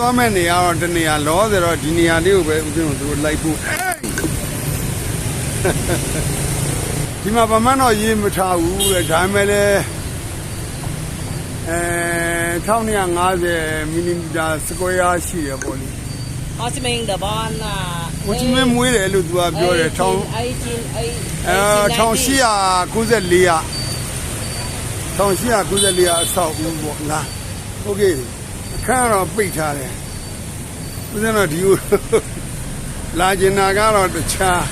သွားမဲ့နေရာတော့တနေရာလောဆိုတော့ဒီနေရာလေးကိုပဲဦးဇင်းတို့သူလိုက်ဖို့ဒီမှာဗမန်းတော့ရေးမထားဘူးတဲ့ဒါပေမဲ့လည်းအဲ1250မီလီမီတာစကွဲယာရှိရပေါ့လေ ဟိုချမင်းဒဘန်နာ ဟိုချမင်းမွေးတယ်လို့သူကပြောတယ်1000 18 အဲ1894ရ1894ရအဆောက်ဦးပေါ့လားโอเคအ ခန်းတော့ပိတ်ထားတယ်ဦးဇင်းတော့ဒီကိုလာကျင်တာကတော့တခြား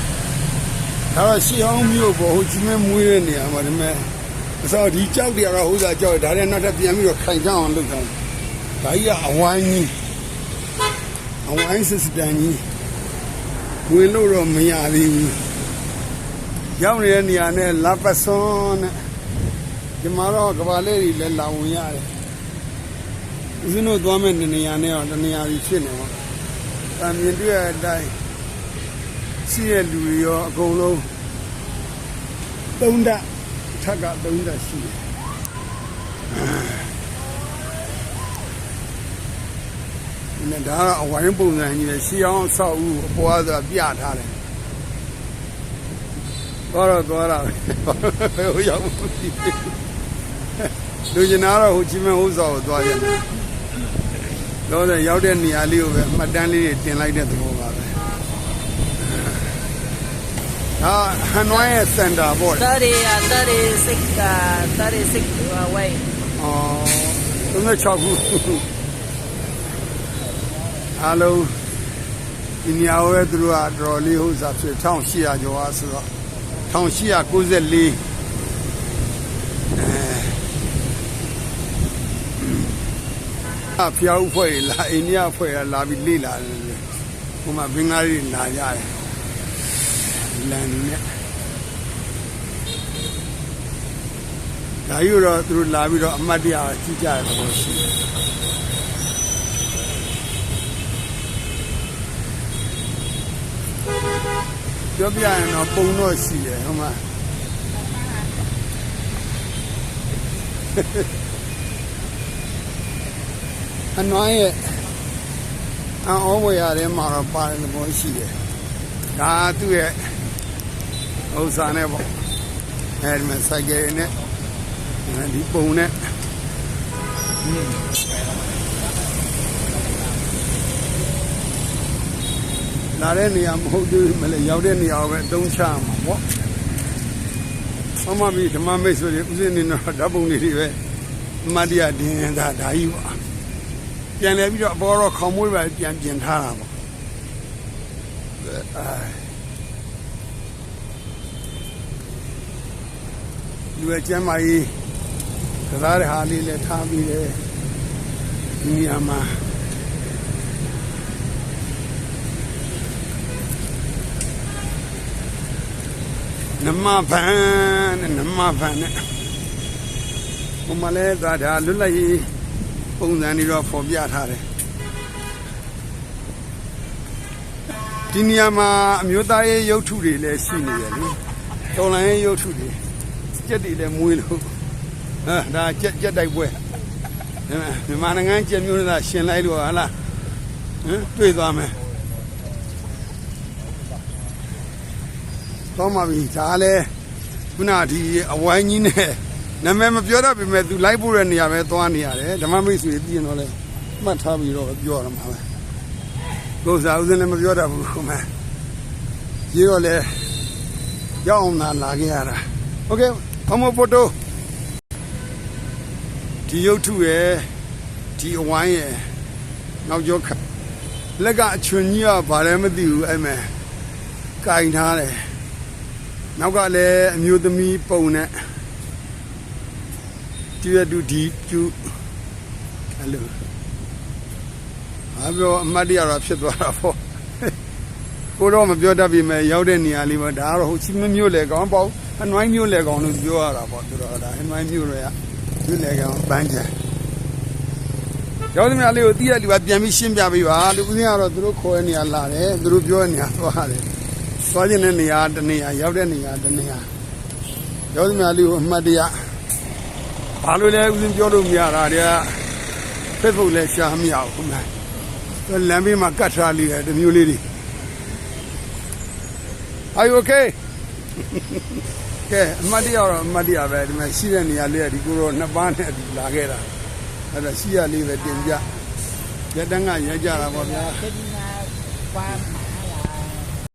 ဒါတော့ရှီအောင်မြို့ပေါ်ဟိုကြီးမမွေးတဲ့နေရာမှာဒီမဲ့အစောဒီကြောက်တွေကတော့ဟိုစားကြောက်တယ်ဒါနဲ့နောက်ထပ်ပြန်ပြီးတော့ခိုင်ကြအောင်လုပ်တာဒါကြီးကအဝိုင်းကြီးအဝိုင်းစစ်စတန်ကြီးဝင်လို့တော့မရသေးဘူးရောက်နေတဲ့နေရာနဲ့လာပဆွန်နဲ့ဒီမှာတော့ကဘာလေးတွေလည်းလာဝင်ရတယ် ဦးဇင်းတို့သွားမဲ့နေရာနဲ့တော့တနေရာကြီးဖြစ်နေပါတံမြင်တွေ့တဲ့အတိုင်းရှိတဲ့လူတွေရောအကုန်လုံးသုံးဓာတ်ထက်ကသုံးဓာတ်ရှိတယ်ဒီနေ့ဒါကအဝိုင်းပုံစံကြီးပဲရှီအောင်ဆောက်ဦးအပေါ်ကပြထားတယ်သွားတော့သွားတာပဲဟိုရောက်မှုရှိတယ်လူကျင်နာတော့ဟိုချီမန်းဟိုးစောကိုသွားရတယ် တော့လည်းရောက်တဲ့နေရာလေးကိုပဲမှတ်တမ်းလေးတွေတင်လိုက်တဲ့သဘောပါပဲဟာဟန်နွိုင်းရဲ့စင်တာပေါ့လေ30 36 36 away အော်36ခုအားလုံးဒီနေရာကိုပဲသူတို့ကတော်တော်လေးဟိုစားဖြစ်1800ကျော်အားဆိုတော့1894အဲအ ဖျောက်ဖွဲ့တွေလာအိန္ဒိယဖွဲ့ကလာပြီးလေ့လာတယ်ဟိုမှာဘင်္ဂလားတွေလာကြတယ်လန်နဲ့ဒါယူတော့သူတို့လာပြီးတော့အမတ်တရားကြည့်ကြတယ်လို့ရှိတယ်ပြောပြရင်တော့ပုံတော့ရှိတယ်ဟုတ်မှာ အနွားရဲ့အောဝေရထဲမှာတော့ပါတယ်လို့ရှိတယ်ဒါသူ့ရဲ့ဥစ္စာနဲ့ပေါ့အဲဒီမှာစိုက်ကယ်နဲ့ဒီပုံနဲ့လာတဲ့နေရာမဟုတ်သေးဘူးမလဲရောက်တဲ့နေရာကိုပဲအသုံးချမှာပေါ့ဆမမီဓမ္မမိတ်ဆွေတွေဥစဉ်နေတော့ဓာတ်ပုံတွေတွေပဲအမတ်တရားဒင်းနေတာဒါကြီးပေါ့ ပြန်လဲပြီးတော့အပေါ်တော့ခေါင်းမွေးပဲပြန်ပြင်ထားတာပေါ့အဲလူရဲ့ကျမ်းမာရေးကစားတဲ့ဟာလေးလည်းထားပြီးတယ်ဒီနေရာမှာနမဗန်နဲ့နမဗန်နဲ့ဘုမလဲသာဒါလွတ်လပ်ရေး ပုံစံတွေတော့ဖော်ပြထားတယ်ဒီနေရာမှာအမျိုးသားရေးရုပ်ထုတွေလည်းရှိနေတယ်လေတော်လိုင်းရေးရုပ်ထုတွေကြက်တွေလည်းမွေးလို့ဟာဒါကြက်ကြက်တိုက်ပွဲမြန်မာနိုင်ငံကြက်မျိုးသားရှင်လိုက်လို့ဟာလားဟမ်တွေ့သွားမယ်တော့မှပြီဒါလည်းခုနဒီအဝိုင်းကြီးနဲ့ နာမည်မပြောတတ်ပေမဲ့သူလိုက်ဖို့တဲ့နေရာပဲသွားနေရတယ်ဓမ္မမိတ်ဆွေသိရင်တော့လဲမှတ်ထားပြီးတော့ပြောရမှာပဲကိုစားဦးစင်းလည်းမပြောတတ်ဘူးခုမှရေတော့လဲရောက်အောင်လာခဲ့ရတာโอเคအမဖိုတိုဒီရုပ်ထုရဲ့ဒီအဝိုင်းရဲ့နောက်ကျောခလက်ကအချွန်ကြီးကဘာလဲမသိဘူးအဲ့မဲ့ကင်ထားတယ်နောက်ကလည်းအမျိုးသမီးပုံနဲ့ တူရတူဒီကျူအဲ့လိုအပြောအမတ်တရတော့ဖြစ်သွားတာပေါ့ကိုတော့မပြောတတ်ပြီမဲ့ရောက်တဲ့နေရာလေးပေါ့ဒါကတော့ဟိုချင်းမျိုးလေကောင်းပေါ့အနွိုင်းမျိုးလေကောင်းလို့ပြောရတာပေါ့သူတော့ဒါအနွိုင်းမျိုးတွေကမျိုးလေကောင်းပန်းချံရောက်တဲ့နေရာလေးကိုတိရလူကပြန်ပြီးရှင်းပြပေးပါလူဦးစင်းကတော့သူတို့ခေါ်တဲ့နေရာလာတယ်သူတို့ပြောတဲ့နေရာသွားတယ်သွားခြင်းတဲ့နေရာတနေရာရောက်တဲ့နေရာတနေရာရောက်တဲ့နေရာလေးကိုအမှတ်တရ ဘာလို့လဲဦးစင်းပြောလို့မရတာတည်း Facebook လည်းရှားမရဘူးခင်ဗျလမ်းဘေးမှာကတ်ထားလေးတယ်တစ်မျိုးလေးတွေ Are you okay ကဲအမတ်တရတော့အမတ်တရပဲဒီမှာရှိတဲ့နေရာလေးကဒီကိုတော့နှစ်ပန်းနဲ့ဒီလာခဲ့တာအဲ့ဒါရှိရလေးပဲတင်ပြရက်တန်းကရက်ကြတာပေါ့ဗျာ